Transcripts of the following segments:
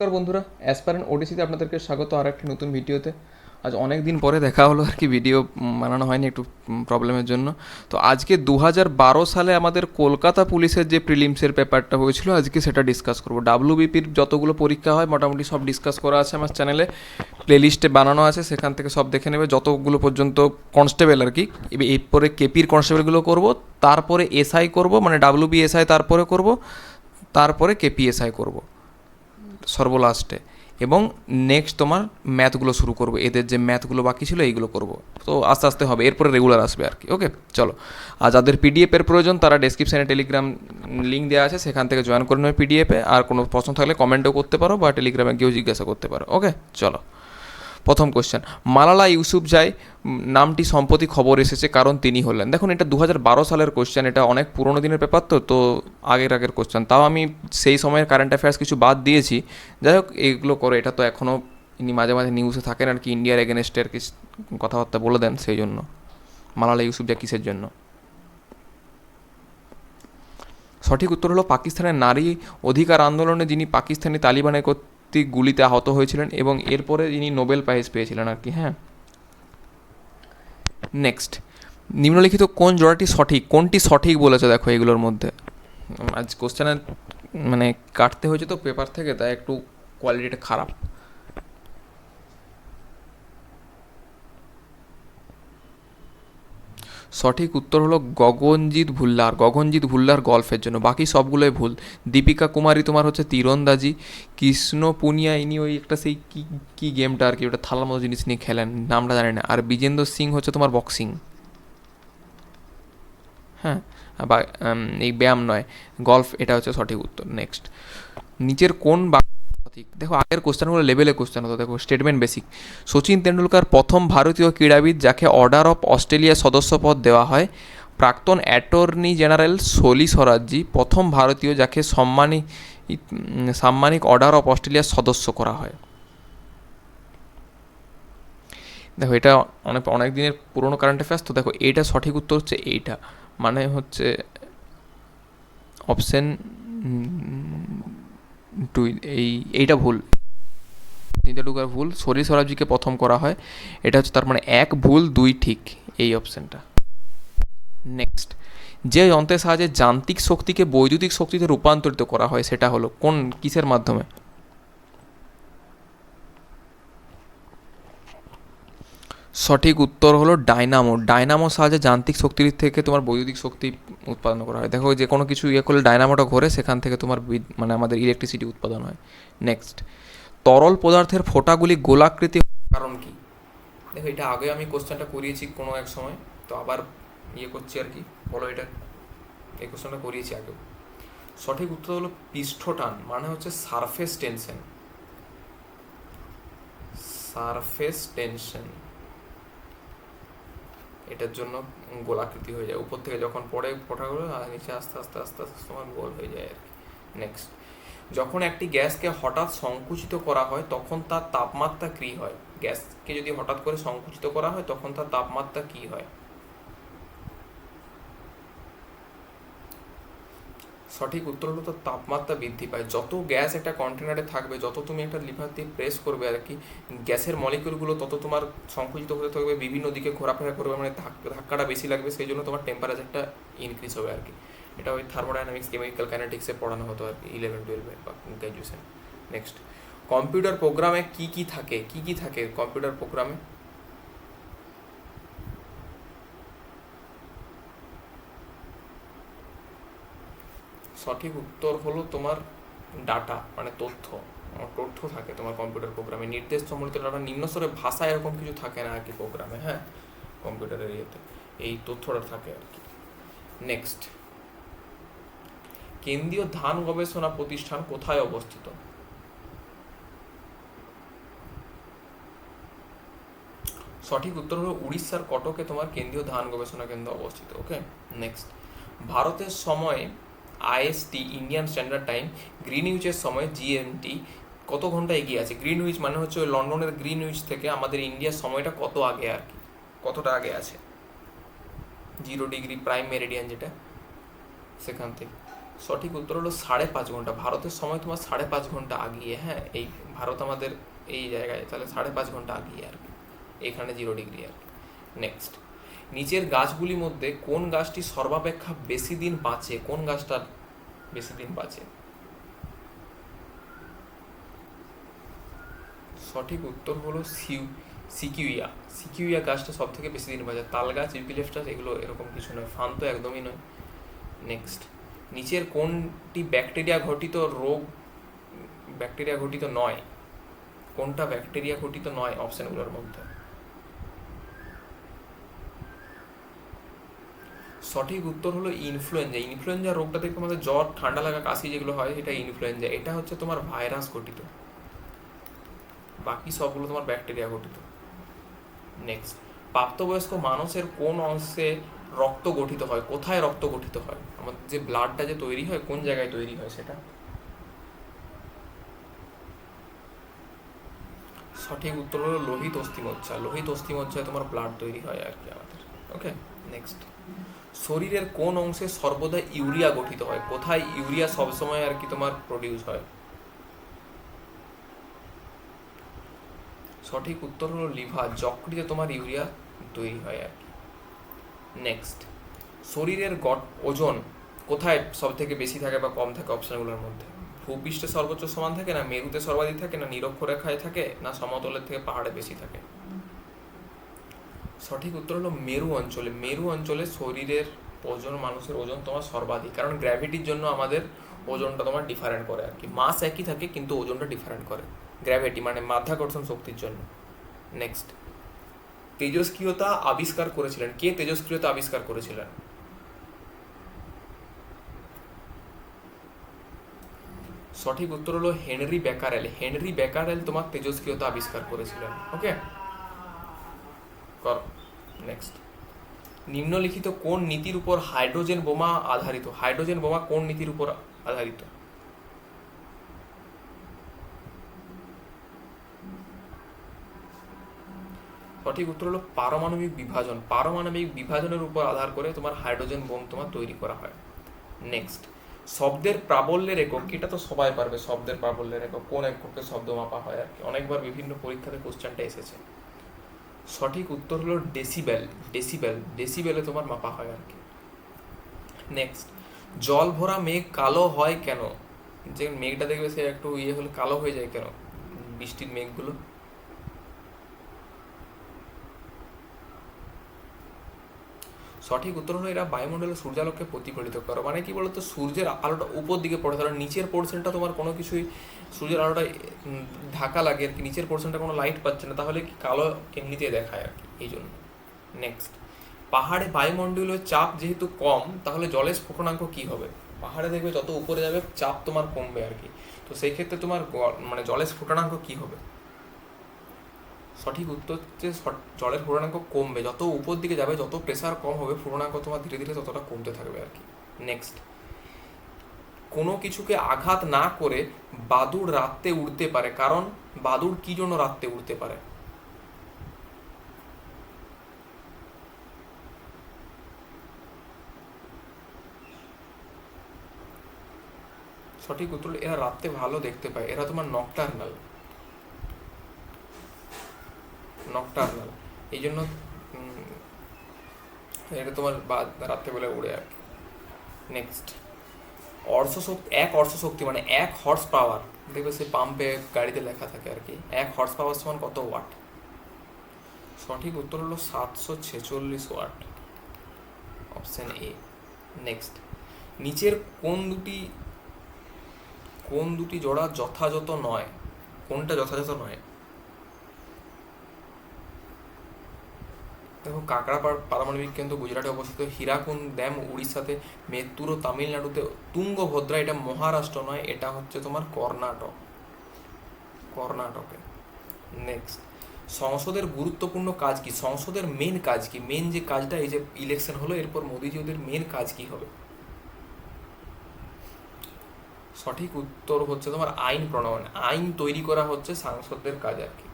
নমস্কার বন্ধুরা অ্যাসপারেন্ট ওডিসিতে আপনাদেরকে স্বাগত আর একটি নতুন ভিডিওতে। আজ অনেক দিন পরে দেখা হলো আর কি ভিডিও বানানো হয়নি একটু প্রবলেমের জন্য। তো আজকে দু বারো সালে আমাদের কলকাতা পুলিশের যে প্রিলিমসের পেপারটা হয়েছিল, আজকে সেটা ডিসকাস করব। ডাব্লিউবিপির যতগুলো পরীক্ষা হয়, মোটামুটি সব ডিসকাস করা আছে আমার চ্যানেলে প্লেলিস্টে বানানো আছে, সেখান থেকে সব দেখে নেবে। যতগুলো পর্যন্ত কনস্টেবল আর কি এরপরে কেপির কনস্টেবলগুলো করব, তারপরে এসআই করব মানে ডাব্লিউবি এসআই তারপরে করব, তারপরে কেপিএসআই করব। সর্বলাস্টে। এবং নেক্সট তোমার ম্যাথগুলো শুরু করব। এদের যে ম্যাথগুলো বাকি ছিল, এইগুলো করব। তো আস্তে আস্তে হবে। এরপরে রেগুলার আসবে আর কি ওকে চলো। আর যাদের পিডিএফের প্রয়োজন, তারা ডেসক্রিপশানে টেলিগ্রাম লিঙ্ক দেওয়া আছে। সেখান থেকে জয়েন করে নেবে পিডিএফে আর কোনো প্রশ্ন থাকলে কমেন্টও করতে পারো বা টেলিগ্রামে গিয়েও জিজ্ঞাসা করতে পারো ওকে চলো। প্রথম কোশ্চেন মালালা ইউসুফজাই উম, নামটি সম্প্রতি খবর এসেছে কারণ তিনি হলেন। দেখুন এটা দু হাজার বারো সালের কোশ্চেন এটা অনেক পুরনো দিনের পেপার তো তো আগের আগের কোশ্চেন তাও আমি সেই সময়ের কারেন্ট অ্যাফেয়ার্স কিছু বাদ দিয়েছি। যাই হোক এইগুলো করে এটা তো এখনও ইনি মাঝে মাঝে নিউজে থাকেন আর কি ইন্ডিয়ার এগেনস্টের কিছু কথাবার্তা বলে দেন সেই জন্য। মালালা ইউসুফজাই কিসের জন্য? সঠিক উত্তর হলো পাকিস্তানের নারী অধিকার আন্দোলনে যিনি পাকিস্তানি তালিবানের কর্তৃক গুলিতে আহত হয়েছিলেন এবং এরপরে যিনি নোবেল প্রাইজ পেয়েছিলেন আর কি হ্যাঁ। নেক্সট নিম্নলিখিত কোন জোড়াটি সঠিক? কোনটি সঠিক বলেছে দেখো এগুলোর মধ্যে? আজ কোশ্চেনের মানে কাটতে হয়েছে তো পেপার থেকে, তাই একটু কোয়ালিটিটা খারাপ। সঠিক উত্তর হলো গগনজিৎ ভুল্লার গগনজিৎ ভুল্লার গল্ফের জন্য। বাকি সবগুলোই ভুল। দীপিকা কুমারী তোমার হচ্ছে তীরন্দাজি, কৃষ্ণ পুনিয়া ইনি ওই একটা সেই কি কি গেমটা আর কি, ওটা থালার মতো জিনিস নিয়ে খেলেন, নামটা জানি না। আর বিজেন্দ্র সিং হচ্ছে তোমার বক্সিং। হ্যাঁ বা এই ব্যায়াম নয়। গল্ফ, এটা হচ্ছে সঠিক উত্তর। নেক্সট। নিচের কোন বাক্য সঠিক দেখো আগের কোশ্চেনগুলো লেভেলে কোশ্চেন হতো। দেখো স্টেটমেন্ট বেসিক সচিন তেন্ডুলকার প্রথম ভারতীয় ক্রীড়াবিদ যাকে অর্ডার অফ অস্ট্রেলিয়া সদস্যপদ দেওয়া হয় প্রাক্তন অ্যাটর্নি জেনারেল সলি স্বরাজ্যী প্রথম ভারতীয় যাকে সম্মানিক উম, সাম্মানিক অর্ডার অফ অস্ট্রেলিয়ার সদস্য করা হয়। দেখো এটা অনেক অনেক দিনের পুরনো কারেন্ট অ্যাফেয়ার্স তো দেখো এইটা সঠিক উত্তর হচ্ছে এইটা। মানে হচ্ছে অপশন টু এই, এইটা ভুল। তিনটে টুকার ভুল। শরীর সরাবজিকে প্রথম করা হয়। এটা হচ্ছে তার মানে এক ভুল, দুই ঠিক। এই অপশনটা। নেক্সট। যে যন্ত্রের সাহায্যে যান্ত্রিক শক্তিকে বৈদ্যুতিক শক্তিতে রূপান্তরিত করা হয়, সেটা হলো কোন, কিসের মাধ্যমে? সঠিক উত্তর হলো ডাইনামো। ডাইনামো সাহায্যে যান্ত্রিক শক্তির থেকে তোমার বৈদ্যুতিক শক্তি উৎপাদন করা হয়। দেখো যে কোনো কিছু ইয়ে করলে ডাইনামোটা ঘোরে, সেখান থেকে তোমার মানে আমাদের ইলেকট্রিসিটি উৎপাদন হয়। নেক্সট তরল পদার্থের ফোঁটাগুলি গোলাকৃতি কারণ কি? দেখো, এটা আগে আমি কোশ্চেনটা করিয়েছি কোনো এক সময়, তো আবার ইয়ে করছি আর কি। বলো, এটা এই কোশ্চেনটা করিয়েছি আগেও। সঠিক উত্তর হলো পৃষ্ঠটান মানে হচ্ছে সারফেস টেনশন সারফেস টেনশন এটার জন্য গোলাকৃতি হয়ে যায়। উপর থেকে যখন পড়ে ফোটাগুলো আর নিচে আস্তে আস্তে আস্তে আস্তে তোমার গোল হয়ে যায় আর কি। নেক্সট যখন একটি গ্যাসকে হঠাৎ সংকুচিত করা হয়, তখন তার তাপমাত্রা কী হয়? গ্যাসকে যদি হঠাৎ করে সংকুচিত করা হয়, তখন তার তাপমাত্রা কী হয়? সঠিক উত্তর হলো তাপমাত্রা বৃদ্ধি পায়। যত গ্যাস একটা কন্টেনারে থাকবে, যত তুমি একটা লিভার দিয়ে প্রেস করবে আর কি, গ্যাসের মলিকিউলগুলো তত তোমার সংকুচিত হতে থাকবে, বিভিন্ন দিকে ঘোরাফেরা করবে মানে ধাক- ধাক্কাটা বেশি লাগবে, সেই জন্য তোমার টেম্পারেচারটা ইনক্রিজ হবে আর কি। এটা ওই থার্মোডাইনামিক্স কেমিক্যাল কাইনেটিক্সে পড়ানো হতো আর কি ইলেভেন টুয়েলভে গ্র্যাজুয়েশন নেক্সট কম্পিউটার প্রোগ্রামে কি কি থাকে? কি কি থাকে কম্পিউটার প্রোগ্রামে সঠিক উত্তর হলো তোমার ডাটা মানে তথ্য। তথ্য থাকে তোমার কম্পিউটার প্রোগ্রামে নির্দেশ সম্বলিত ডাটা নিম্নস্তরের ভাষা এরকম কিছু থাকে না আর কি প্রোগ্রামে হ্যাঁ? কম্পিউটারের ইয়েতে। এই তথ্যটা থাকে আর কি। নেক্সট কেন্দ্রীয় ধান গবেষণা প্রতিষ্ঠান কোথায় অবস্থিত? সঠিক উত্তর হলো উড়িষ্যার কটকে তোমার কেন্দ্রীয় ধান গবেষণা কেন্দ্র অবস্থিত ওকে নেক্সট ভারতের সময় আইএসটি, ইন্ডিয়ান স্ট্যান্ডার্ড টাইম গ্রিন উইচের সময় জিএমটি কত ঘণ্টা এগিয়ে আছে? গ্রিন উইচ মানে হচ্ছে ওই লন্ডনের গ্রিন উইচ থেকে আমাদের ইন্ডিয়ার সময়টা কত আগে আর কি? কতটা আগে আছে? জিরো ডিগ্রি প্রাইম মেরিডিয়ান যেটা, সেখান থেকে। সঠিক উত্তর হলো সাড়ে পাঁচ ঘণ্টা। ভারতের সময় তোমার সাড়ে পাঁচ ঘণ্টা আগিয়ে হ্যাঁ? এই ভারত আমাদের এই জায়গায়, তাহলে সাড়ে পাঁচ ঘণ্টা আগিয়ে আর কি। এখানে জিরো ডিগ্রি আর কি। নেক্সট নিচের গাছগুলির মধ্যে কোন গাছটি সর্বাপেক্ষা বেশি দিন বাঁচে? কোন গাছটা বেশি দিন বাঁচে? সঠিক উত্তর হলো সিউ, সিকিউইয়া। সিকিউইয়া গাছটা সব থেকে বেশি দিন বাঁচে। তাল গাছ, ইউকিলেফটাস, এগুলো এরকম কিছু নয়। ফান তো একদমই নয়। নেক্সট। নিচের কোনটি ব্যাকটেরিয়া ঘটিত রোগ, ব্যাকটেরিয়া ঘটিত নয়? কোনটা ব্যাকটেরিয়া ঘটিত নয়? অপশনগুলোর মধ্যে। সঠিক উত্তর হলো ইনফ্লুয়েঞ্জা ইনফ্লুয়েঞ্জা রোগটা থেকে আমাদের জ্বর, ঠান্ডা লাগা, কাশি যেগুলো হয়, এটা ইনফ্লুয়েঞ্জা এটা হচ্ছে তোমার ভাইরাস গঠিত। বাকি সবগুলো তোমার ব্যাকটেরিয়া গঠিত। নেক্সট প্রাপ্তবয়স্ক মানুষের কোন অংশে রক্ত গঠিত হয়? কোথায় রক্ত গঠিত হয়? আমাদের যে ব্লাডটা যে তৈরি হয়, কোন জায়গায় তৈরি হয় সেটা। সঠিক উত্তর হলো লোহিত অস্থিমজ্জা। লোহিত অস্থিমজ্জায় তোমার ব্লাড তৈরি হয় আর কি আমাদের। ওকে নেক্সট শরীরের কোন অংশে সর্বদা ইউরিয়া গঠিত হয়? কোথায় ইউরিয়া সবসময় আর কি তোমার প্রডিউস হয়? সঠিক উত্তর হলো লিভার, যকৃতে তোমার ইউরিয়া তৈরি হয় আর কি। নেক্সট শরীরের গট ওজন কোথায় সব থেকে বেশি থাকে বা কম থাকে অপশনগুলোর মধ্যে? ভূপৃষ্ঠে সর্বোচ্চ সমান থাকে না মেরুতে সর্বাধিক থাকে না নিরক্ষরেখায় থাকে না সমতলের থেকে পাহাড়ে বেশি থাকে? সঠিক উত্তর হলো মেরু অঞ্চলে। মেরু অঞ্চলে শরীরের ওজন, মানুষের ওজন তোমার সর্বাধিক। কারণ গ্র্যাভিটির জন্য আমাদের ওজনটা তোমার ডিফারেন্ট করে আর কি। মাস একই থাকে, কিন্তু ওজনটা ডিফারেন্ট করে। গ্র্যাভিটি মানে মাধ্যাকর্ষণ শক্তির জন্য। নেক্সট তেজস্ক্রিয়তা আবিষ্কার করেছিলেন। কে তেজস্ক্রিয়তা আবিষ্কার করেছিলেন? সঠিক উত্তর হলো হেনরি বেকারেল। হেনরি বেকারেল তোমার তেজস্ক্রিয়তা আবিষ্কার করেছিলেন। ওকে কর নেক্সট নিম্নলিখিত কোন নীতির উপর হাইড্রোজেন বোমা আধারিত? হাইড্রোজেন বোমা কোন নীতির উপর আধারিত? সঠিক উত্তর হলো পারমাণবিক বিভাজন। পারমাণবিক বিভাজনের উপর আধার করে তোমার হাইড্রোজেন বোম তোমার তৈরি করা হয়। নেক্সট শব্দের প্রাবল্যের একক, এটা তো সবাই পারবে, শব্দের প্রাবল্যের একক, কোন এককে শব্দ মাপা হয় আর কি? অনেকবার বিভিন্ন পরীক্ষাতে কোশ্চেনটা এসেছে। সঠিক উত্তর হলো ডেসিবেল ডেসিবেল ডেসিবেলে তোমার মাপা হয় আর কি। নেক্সট জল ভরা মেঘ কালো হয় কেন? যে মেঘটা দেখবে সে একটু ইয়ে হলে কালো হয়ে যায় কেন? বৃষ্টির মেঘগুলো। সঠিক উত্তর হলো এরা বায়ুমণ্ডলে সূর্যালোককে প্রতিফলিত করে। মানে কি বলতো? সূর্যের আলোটা উপর দিকে পড়ে তাহলে নিচের পোর্শনটা তোমার কোনো কিছুই সূর্যের আলোটা ঢাকা লাগে আর কি, নিচের পোর্শনটা কোনো লাইট পাচ্ছে না, তাহলে কালো কেমনিতে দেখায় আর কি, এই জন্য। নেক্সট পাহাড়ে বায়ুমণ্ডলীয় চাপ যেহেতু কম, তাহলে জলের স্ফুটনাঙ্ক কি হবে? পাহাড়ে দেখবে যত উপরে যাবে, চাপ তোমার কমবে আর কি। তো সেই ক্ষেত্রে তোমার মানে জলের স্ফুটনাঙ্ক কি হবে? সঠিক উত্তর হচ্ছে জলের ফুটনাঙ্ক কমবে। যত উপর দিকে যাবে, যত প্রেসার কম হবে ফুটনাঙ্ক তোমার ধীরে ধীরে ততটা কমতে থাকবে আর কি। নেক্সট কোনো কিছুকে আঘাত না করে বাদুড় রাত্রে উড়তে পারে। কারণ বাদুড় কি জন্য রাত্রে উড়তে পারে? সঠিক উত্তর এরা রাত্রে ভালো দেখতে পায়। এরা তোমার নকটার্নাল নকটার্নাল এই জন্য এটা তোমার বা রাত্রেবেলা উড়ে আর কি। নেক্সট অর্থ শক্তি এক অর্থ শক্তি মানে এক হর্স পাওয়ার দেখবে সে পাম্পে গাড়িতে লেখা থাকে আর কি, এক হর্স পাওয়ার সমান কত ওয়াট সঠিক উত্তর হলো সাতশো ছেচল্লিশ ওয়াট অপশান এ নেক্সট নিচের কোন দুটি কোন দুটি জোড়া যথাযথ নয়? কোনটা যথাযথ নয় দেখো কাকড়াপাড় পারমাণবিক কেন্দ্র গুজরাটে অবস্থিত হীরাকুন্দ ড্যাম, উড়িষ্যাতে মেত্তুর ও তামিলনাড়ুতে তুঙ্গভদ্রা, এটা মহারাষ্ট্র নয়, এটা হচ্ছে তোমার কর্ণাটক। কর্ণাটকে। নেক্সট সংসদের গুরুত্বপূর্ণ কাজ কি? সংসদের মেন কাজ কি? মেন যে কাজটা, এই যে ইলেকশন হলো, এরপর মোদিজি ওদের মেন কাজ কি হবে? সঠিক উত্তর হচ্ছে তোমার আইন প্রণয়ন। আইন তৈরি করা হচ্ছে সাংসদদের কাজ আর কি।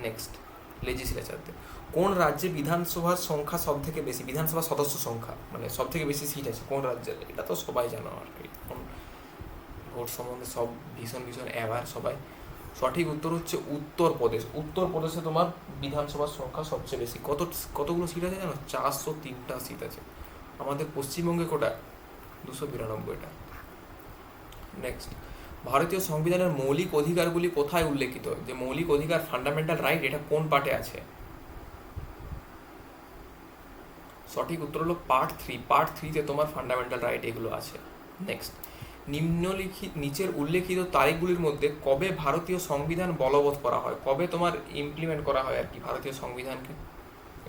নেক্সট লেজিসলেচারদের কোন রাজ্যে বিধানসভার সংখ্যা সব থেকে বেশি? বিধানসভা সদস্য সংখ্যা মানে সব থেকে বেশি সিট আছে কোন রাজ্যে? এটা তো সবাই জানো আর কি। ভোট সম্বন্ধে সব ভীষণ ভীষণ অ্যাওয়ার সবাই। সঠিক উত্তর হচ্ছে উত্তরপ্রদেশ। উত্তরপ্রদেশে তোমার বিধানসভার সংখ্যা সবচেয়ে বেশি। কত, কতগুলো সিট আছে জানো? চারশো তিনটা সিট আছে। আমাদের পশ্চিমবঙ্গে কোটা? দুশো বিরানব্বইটা। নেক্সট ভারতীয় সংবিধানের মৌলিক অধিকারগুলি কোথায় উল্লেখিত? যে মৌলিক অধিকার ফান্ডামেন্টাল রাইট এটা কোন পার্টে আছে? সঠিক উত্তর হলো পার্ট থ্রি পার্ট থ্রিতে তোমার ফান্ডামেন্টাল রাইট এগুলো আছে। নেক্সট নিম্নলিখিত, নিচের উল্লেখিত তারিখগুলির মধ্যে কবে ভারতীয় সংবিধান বলবৎ করা হয়? কবে তোমার ইমপ্লিমেন্ট করা হয় আর কি ভারতীয় সংবিধানকে?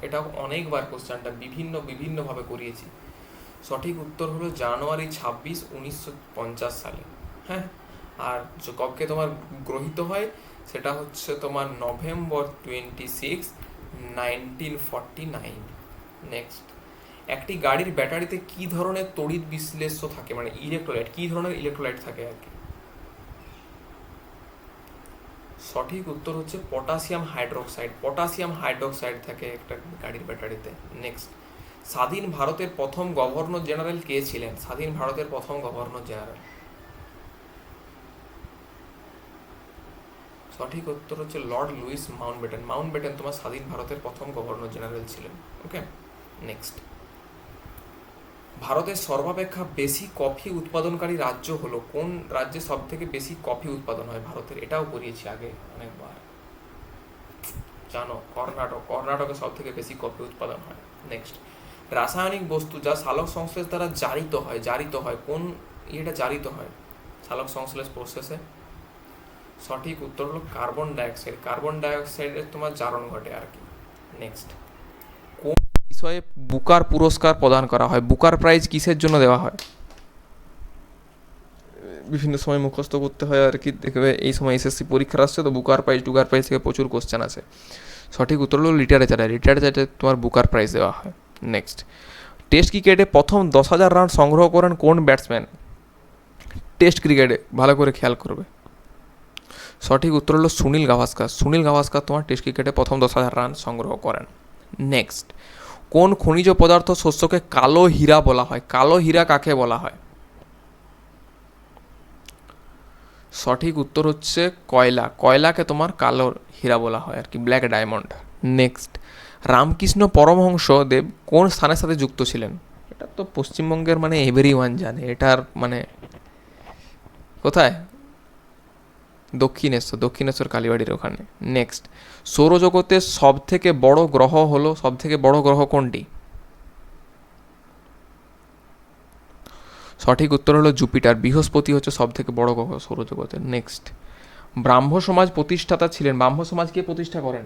এটাও অনেকবার কোশ্চেনটা বিভিন্ন, বিভিন্নভাবে করিয়েছি। সঠিক উত্তর হলো জানুয়ারি ছাব্বিশ, উনিশশো পঞ্চাশ সালে। হ্যাঁ? আর কবকে তোমার গ্রহীত হয়, সেটা হচ্ছে তোমার November twenty six nineteen forty nine next একটি গাড়ির ব্যাটারিতে কি ধরনের তড়িৎ বিশ্লেষ্য থাকে? মানে ইলেকট্রোলাইট কি ধরনের ইলেকট্রোলাইট থাকে আর কি? সঠিক উত্তর হচ্ছে পটাশিয়াম হাইড্রোক্সাইড পটাশিয়াম হাইড্রোক্সাইড থাকে একটা গাড়ির ব্যাটারিতে। নেক্সট স্বাধীন ভারতের প্রথম গভর্নর জেনারেল কে ছিলেন? স্বাধীন ভারতের প্রথম গভর্নর জেনারেল সঠিক উত্তর হচ্ছে লর্ড লুইস মাউন্টব্যাটেন মাউন্টব্যাটেন তোমার স্বাধীন ভারতের প্রথম গভর্নর জেনারেল ছিলেন। ওকে নেক্সট ভারতের সর্বাপেক্ষা বেশি কফি উৎপাদনকারী রাজ্য হলো কোন রাজ্যে সব থেকে বেশি কফি উৎপাদন হয় ভারতের? এটাও করিয়েছি আগে অনেকবার। জানো, কর্ণাটক। কর্ণাটকে সব থেকে বেশি কফি উৎপাদন হয়। নেক্সট রাসায়নিক বস্তু যা সালোক সংশ্লেষ দ্বারা জারিত হয় জারিত হয়, কোন ইয়েটা জারিত হয়? সালোক সংশ্লেষ প্রসেসে সঠিক উত্তর হলো কার্বন ডাইঅক্সাইড কার্বন ডাইঅক্সাইডের তোমার জারণ ঘটে আর কি। নেক্সট বিষয়ে বুকার পুরস্কার প্রদান করা হয়। বুকার প্রাইজ কিসের জন্য দেওয়া হয়? বিভিন্ন সময় মুখস্থ করতে হয় আর কি। দেখবে এই সময় এসএসসি পরীক্ষা আসছে তো বুকার প্রাইজ টুকার প্রাইজ থেকে প্রচুর কোশ্চেন আছে সঠিক উত্তর হলো লিটারেচারে লিটারেচারে তোমার বুকার প্রাইজ দেওয়া হয়। নেক্সট টেস্ট ক্রিকেটে প্রথম দশ হাজার রান সংগ্রহ করেন কোন ব্যাটসম্যান টেস্ট ক্রিকেটে ভালো করে খেয়াল করবে। সঠিক উত্তর হলো সুনীল গাভাস্কার। সুনীল গাভাস্কার তোমার টেস্ট ক্রিকেটে প্রথম দশ হাজার রান সংগ্রহ করেন। নেক্সট কোন খনিজ পদার্থ শস্যকে কালো হীরা বলা হয়? কালো হীরা কাকে বলা হয়? সঠিক উত্তর হচ্ছে কয়লা। কয়লাকে তোমার কালো হীরা বলা হয় আর কি black diamond next Ramakrishna Paramahamsa Dev কোন স্থানের সাথে যুক্ত ছিলেন? এটা তো পশ্চিমবঙ্গের মানে এভরি ওয়ান জানে, এটার মানে কোথায়? দক্ষিণেশ্বর দক্ষিণেশ্বর কালীবাড়ির ওখানে। নেক্সট সৌরজগতের সব থেকে বড় গ্রহ হলো সব থেকে বড় গ্রহ কোনটি? সঠিক উত্তর হলো জুপিটার। বৃহস্পতি হচ্ছে সব থেকে বড় গ্রহ সৌরজগতের। নেক্সট ব্রাহ্ম সমাজ প্রতিষ্ঠাতা ছিলেন। ব্রাহ্ম সমাজ কে প্রতিষ্ঠা করেন?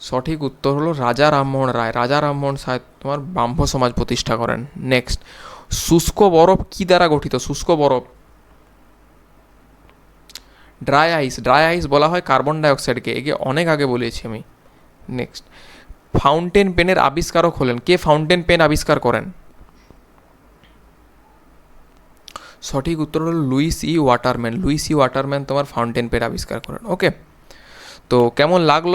সঠিক উত্তর হলো রাজা রামমোহন রায়। রাজা রামমোহন রায় তোমার ব্রাহ্ম সমাজ প্রতিষ্ঠা করেন। নেক্সট শুষ্ক বরফ কি দ্বারা গঠিত? শুষ্ক বরফ। ড্রাই আইস ড্রাই আইস বলা হয় কার্বন ডাইঅক্সাইডকে একে অনেক আগে বলেছি আমি। নেক্সট ফাউন্টেন পেনের আবিষ্কারক হলেন। কে ফাউন্টেন পেন আবিষ্কার করেন? সঠিক উত্তর হল Lewis E Waterman. Lewis E Waterman তোমার ফাউন্টেন পেন আবিষ্কার করেন। ওকে তো কেমন লাগল?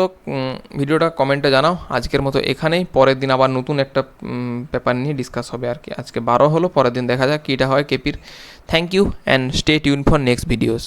ভিডিওটা কমেন্টে জানাও। আজকের মতো এখানেই। পরের দিন আবার নতুন একটা পেপার নিয়ে ডিসকাস হবে আর কি। আজকে বারো হলো, পরের দিন দেখা যাক কীটা হয়, কেপির। Thank you and stay tune for next videos